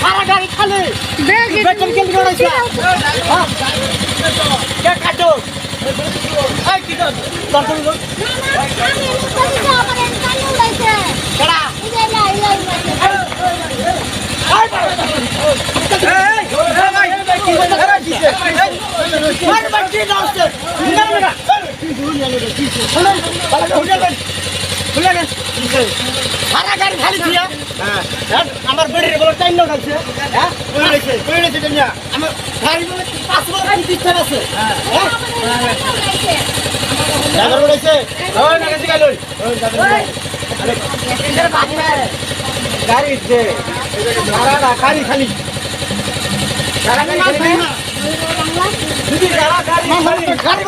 সারা গাড়ি খালি বেকন কেন করাইছ হ্যাঁ কে কাটো কি কর তোর তুমি কর কেডা সারা গাড়ি খালি দিয়া আমার বেড়ে বলে টাইম না খাইছে হ্যাঁ? আমার গাড়ি বলে পাঁচ বছর গাড়ি দিতে আছে হ্যাঁ। ড্রাইভার বলেছে ওই না। কাছে গেল গাড়ি সারা গাড়ি খালি গাড়ি খালি। গাড়ি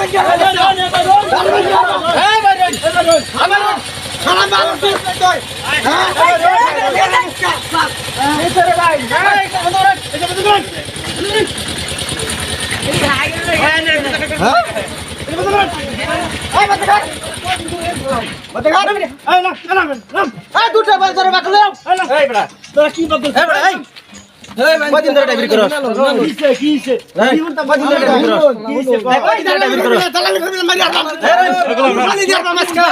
সারা এই দুটো বাল বাকলে তোরা কি এই কদিন ধরে কদিন কদিন করে মারি দিয়ার মাসকা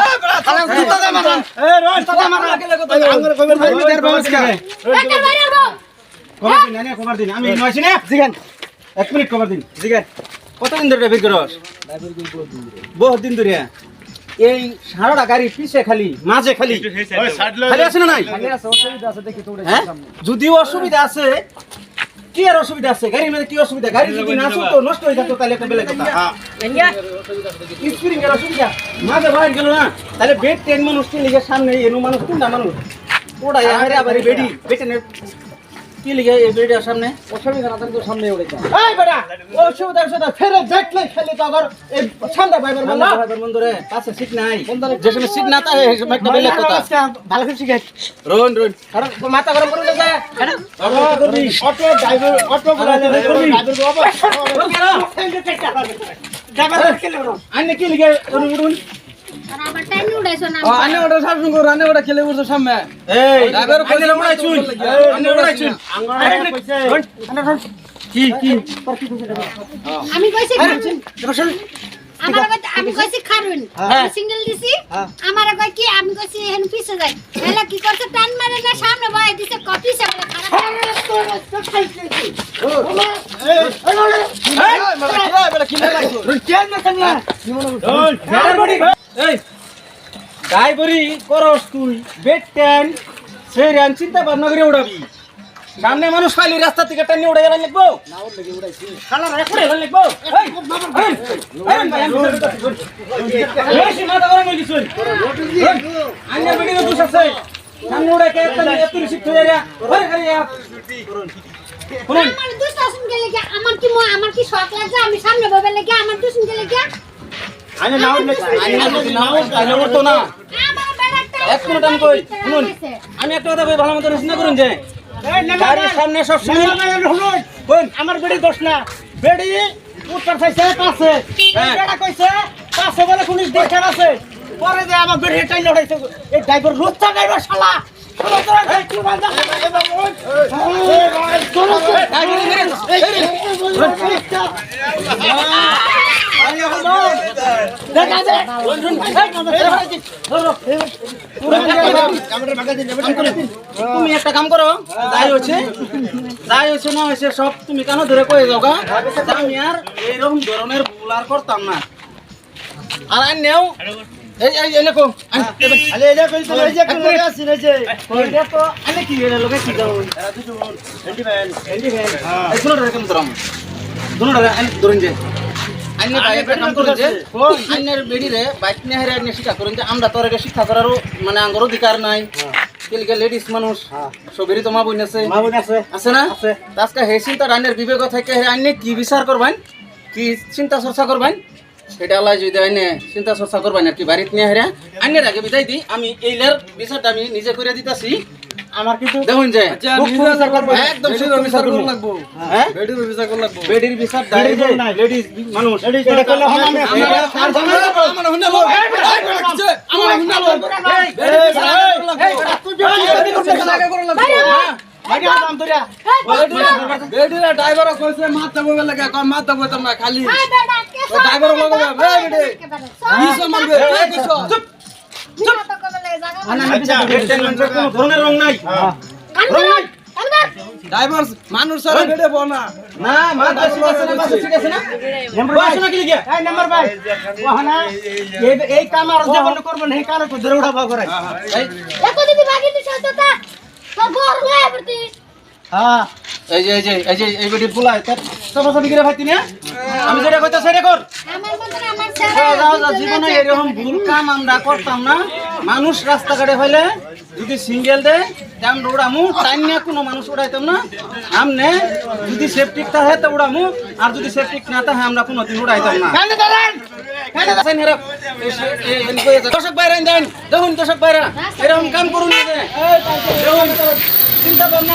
দে রোজ আঙ্গুর দিয়ার মাসকা দিন না দিন আমি নয়ছি না জিগান এক মিনিট দিন জিগান কতদিন ধরে বহুত দিন ধরে এই সারাটা গাড়ি পিছে খালি মাঝে খালি। খালি আছে না নাই? হ্যাঁ? যদিও অসুবিধা আছে কি আর অসুবিধা আছে? গাড়ির মধ্যে কি অসুবিধা? গাড়ি যদি না নষ্ট হয়ে যেত তাহলে একটা বেলেগ কথা। স্পিরিং এর অসুবিধা। মাঝে বাইরে গেল না? তাহলে বেড টেন মানুষ সামনে এনো মানুষ তিনটা মানুষ। ওটা আবার বেডি কি লিখে এই বেডির সামনে অসুবিধা না তো সামনে উড়ে যায় এই বেটা অসুবিধা অসুবিধা ফেরে দেখলে খালি তো আবার এই সামনে বাইবার বন্ধ বাইবার বন্ধ রে পাশে সিট নাই যে সময় সিট না থাকে সেই সময় একটা বেলেগ কথা ভালো করে শিখে রোন রোন কারণ মাথা গরম করে যায় অটো ড্রাইভার অটো ড্রাইভার আনে কি লিখে উড়ুন আনে ওটা সামনে করো আনে ওটা খেলে উঠছো সামনে এই ড্রাইভার আনে উড়াই চুই আনে উড়াই চুই কি কি আমি কইছি খারুন আমার আমি কইছি খারুন সিঙ্গেল দিছি আমার কই কি আমি কইছি হেন পিছে যাই হেলা কি করছে টান মারে না সামনে বয় দিছে কপি সে বলে খারাপ ড্রাইভারি করস তুই, বেড সেই রান চিন্তা ভাবনা করে উড়াবি। সামনে মানুষ পাইলি রাস্তা থেকে টানি উড়ে গেলে লিখব খালা সামনে উড়ে কে একটা নিয়ে এত রিসিপ্ট হয়ে যা। ওরে খালি। আমার দুষ্ট আসুন গেলে আমার কি আমার কি শখ লাগছে? আমি সামনে ববে লাগে আমার দুষ্ট গেলে আইনে নাও আইনে যদি নাও তাহলে উঠতো না এক মিনিট আমি কই শুনুন আমি একটা কথা ভালো মতো চিন্তা করুন যে গাড়ির সামনে সব কোন আমার বেড়ি দোষ না বেড়ি উত্তর চাইছে পাশে বেড়া কইছে পাশে বলে আছে পরে যে আমার বেড়ি এই ড্রাইভার ড্রাইভার শালা শালা তুমি একটা কাম করো যাই হচ্ছে যাই হচ্ছে না হয়েছে সব তুমি কেন ধরে কয়ে যাও গা আমি আর এইরকম ধরনের ভুল আর করতাম না আর আইন নেও এই এই এই লেখো আলে এই দেখো এই যে কোন লগে আছে এই যে এটা তো আলে কি এর লগে কি দাও এরা দুটো এন্ডি ভ্যান এন্ডি ভ্যান এই শুনো রে ধরম শুনো রে ধরুন যে আইন ভাই কাম করুন যে আইনের বেডি বাইক নিয়ে হারে আইনে শিক্ষা করুন যে আমরা তোর আগে শিক্ষা করারও মানে আঙ্গর অধিকার নাই। কেলিকে লেডিস মানুষ। সবেরই তো মা বোন আছে। মা বোন আছে। আছে না? আছে। আজকে হে চিন্তা আইনের বিবেক থেকে হে আইনে কি বিচার করবেন? কি চিন্তা চর্চা করবেন? সেটা আল্লাহ যদি আইনে চিন্তা চর্চা করবেন আর কি বাড়িতে নিয়ে হেরা। আইনের আগে বিদায় দিই। আমি এইলার বিচারটা আমি নিজে করে দিতেছি। আমার কিন্তু দেখুন যে আচ্ছা, করব। একদম সূক্ষ্ম বিচার করব করব। লাগবো। হ্যাঁ বেডির বিচার করব লাগবো। বেডির বিচার ডাইরেক্ট নাই লেডিস মানুষ এটা করলে হয় আমি আমার হুন্ডা লো। এই, বেটা, এই, বেটা, আমার হুন্ডা লো। বেডির বিচার আগে লাগবো। বেডির বিচার লাগবো। বেডির ড্রাইভারও কইছে মাথা বইবে লাগে, কয় মাথা বইতাম না, খালি। ধরনের রং নাই। আন্দর আন্দর ড্রাইভার মানুষ ছাড়া বেডে বল না। মা আছে না বাস ঠিক আছে না? বাস না কি লিখে এই নাম্বার ভাই ওহানা এই এই কাম আর যখন করবেন এই কারণে তো ধরে উঠা করে এত দিদি বাকি তো তা তো ঘর লয়ে বর্তি হ্যাঁ। এই যে এই যে এই যে এই বেটি ফুলাই তোর সব সব করে ভাইতি না আমি যেটা কইতা সেটা কর। যাও, জীবনে এরকম ভুল কাম আমরা করতাম না। মানুষ রাস্তাঘাটে হইলে যদি সিঙ্গেল দে দাম উড়ামু টাইম নিয়ে কোনো মানুষ উড়াইতাম না। আমনে যদি সেফটিক থাকে তো উড়ামু। আর যদি সেফটিক না থাকে আমরা কোনোদিন উড়াইতাম না? দর্শক বাইরে দেন। দেখুন দর্শক বাইরে এরকম কাম করুন না যে। দেখুন, চিন্তা ভাবনা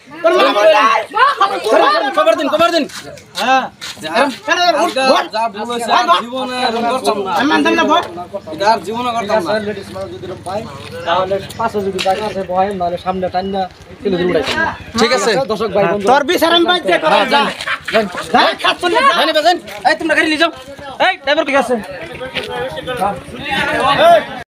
হ্যাঁ খবর দিন খবর দিন। হ্যাঁ। ঠিক আছে। দর্শক ভাই তোর বিচার আমি বাইতে করা যা। যা। খাচ্ছ না জানি বাজেন এই তোমরা গাড়ি নিয়ে যাও। এই ড্রাইভার ঠিক আছে?